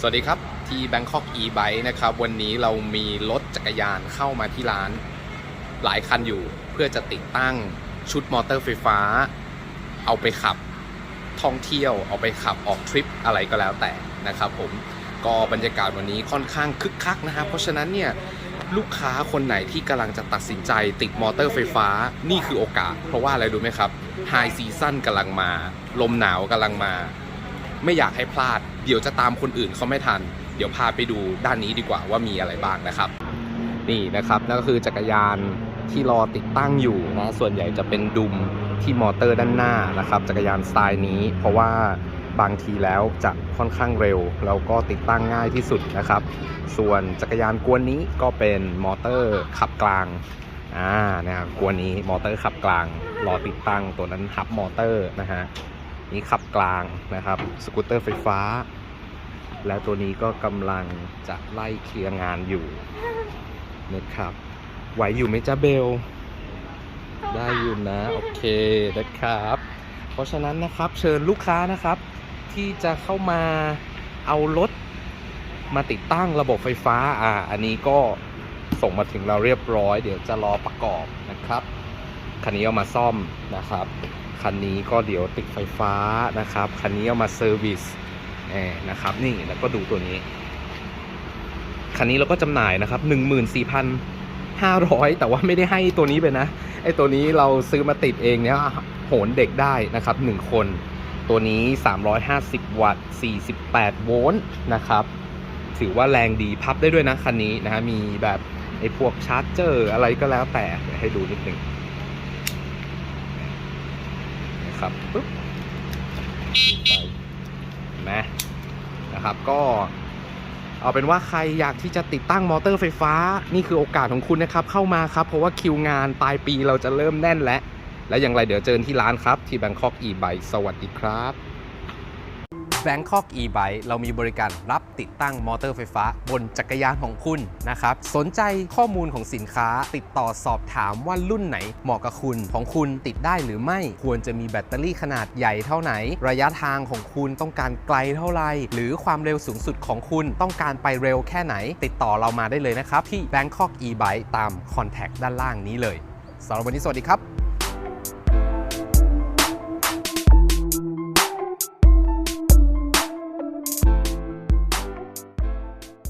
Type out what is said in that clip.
สวัสดีครับ ที่ Bangkok e-bike นะครับ วันนี้เรามีรถจักรยานเข้ามาที่ร้าน หลายคันอยู่เพื่อจะติดตั้งชุดมอเตอร์ไฟฟ้า เอาไปขับท่องเที่ยว เอาไปขับออกทริปอะไรก็แล้วแต่นะครับผมก็บรรยากาศวันนี้ค่อนข้างคึกคักนะครับเพราะฉะนั้นเนี่ยลูกค้าคนไหนที่กำลังจะตัดสินใจติดมอเตอร์ไฟฟ้านี่คือโอกาส เพราะว่าอะไรรู้ไหมครับไฮซีซั่นกำลังมา ลมหนาวกำลังมา ไม่อยากให้พลาด เดี๋ยวจะตามคนอื่นเขาไม่ทัน เดี๋ยวพาไปดูด้านนี้ดีกว่าว่ามีอะไรบ้างนะครับ นี่นะครับนั่นก็คือจักรยานที่รอติดตั้งอยู่นะส่วนใหญ่จะเป็นดุมที่มอเตอร์ด้านหน้านะครับ จักรยานสไตล์นี้ เพราะว่าบางทีแล้วจะค่อนข้างเร็วแล้วก็ติดตั้งง่ายที่สุดนะครับ ส่วนจักรยานกวนนี้ก็เป็นมอเตอร์ขับกลางอ่านะครับกวนนี้มอเตอร์ขับกลางรอติดตั้งตัวนั้นทับมอเตอร์นะฮะ นี่ขับกลางนะครับ สกูตเตอร์ไฟฟ้า แล้วตัวนี้ก็กำลังจะไล่เคลียร์งานอยู่นะครับ ไหวอยู่ไหมจ้าเบล ได้อยู่นะ โอเคนะครับ เพราะฉะนั้นนะครับเชิญลูกค้านะครับ ที่จะเข้ามาเอารถมาติดตั้งระบบไฟฟ้าอ่าอันนี้ก็ส่งมาถึงเราเรียบร้อย เดี๋ยวจะรอประกอบนะครับ คันนี้เอามาซ่อมนะครับ คันนี้ก็เดี๋ยวติดไฟฟ้านะครับ คันนี้เอามาเซอร์วิสนะครับ นี่แล้วก็ดูตัวนี้ คันนี้เราก็จำหน่ายนะครับ 14,500 แต่ว่าไม่ได้ให้ตัวนี้ไปนะ ไอ้ตัวนี้เราซื้อมาติดเองเนี่ยโหนเด็กได้นะครับ 1 คน ตัวนี้ 350 วัตต์ 48 โวลต์นะครับ ถือว่าแรงดีพับได้ด้วยนะคันนี้นะฮะ มีแบบไอ้พวกชาร์จเจอร์อะไรก็แล้วแต่ให้ดูนิดหนึ่ง นะครับปึ๊บไปเห็นไหมนะครับก็เอาเป็นว่าใครอยากที่จะติดตั้งมอเตอร์ไฟฟ้า นี่คือโอกาสของคุณนะครับ เข้ามาครับ เพราะว่าคิวงานปลายปีเราจะเริ่มแน่นแล้ว และอย่างไรเดี๋ยวเจอที่ร้านครับ ที่ Bangkok e-bike สวัสดีครับ Bangkok e-bike เรามีบริการรับติดตั้งมอเตอร์ไฟฟ้า บนจักรยานของคุณนะครับ สนใจข้อมูลของสินค้า ติดต่อสอบถามว่ารุ่นไหนเหมาะกับคุณของคุณติดได้หรือไม่ควรจะมีแบตเตอรี่ขนาดใหญ่เท่าไหน ระยะทางของคุณต้องการไกลเท่าไหร่หรือความเร็วสูงสุดของคุณต้องการไปเร็วแค่ไหน ติดต่อเรามาได้เลยนะครับที่ Bangkok e-bike ตามคอนแทคด้านล่างนี้เลยสำหรับวันนี้สวัสดีครับ